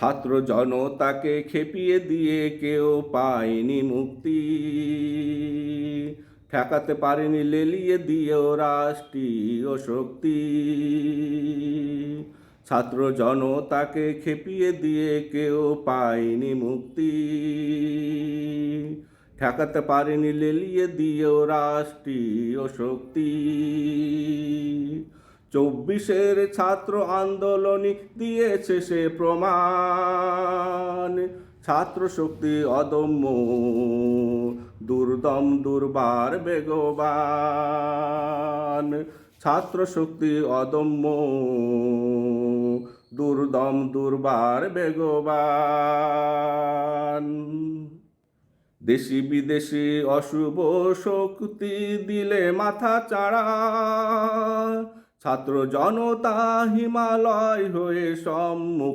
ছাত্র জনতাকে খেপিয়ে দিয়ে কেউ পায়নি মুক্তি। ঠেকাতে পারেনি লেলিয়ে দিয়েও রাষ্ট্রীয় শক্তি। ছাত্র জনতাকে খেপিয়ে দিয়ে কেউ পায়নি মুক্তি। ঠেকাতে পারেনি লেলিয়ে দিয়েও রাষ্ট্রীয় শক্তি। চব্বিশের ছাত্র আন্দোলনই দিয়েছে সে প্রমাণ। ছাত্র শক্তি অদম্য, দুর্দম, দুর্বার, বেগবান। ছাত্র শক্তি অদম্য, দুর্দম, দুর্বার, বেগবান। দেশি বিদেশি অশুভ শক্তি দিলে মাথা চাড়া। ছাত্র জনতা হিমালয় হয়ে সম্মুখ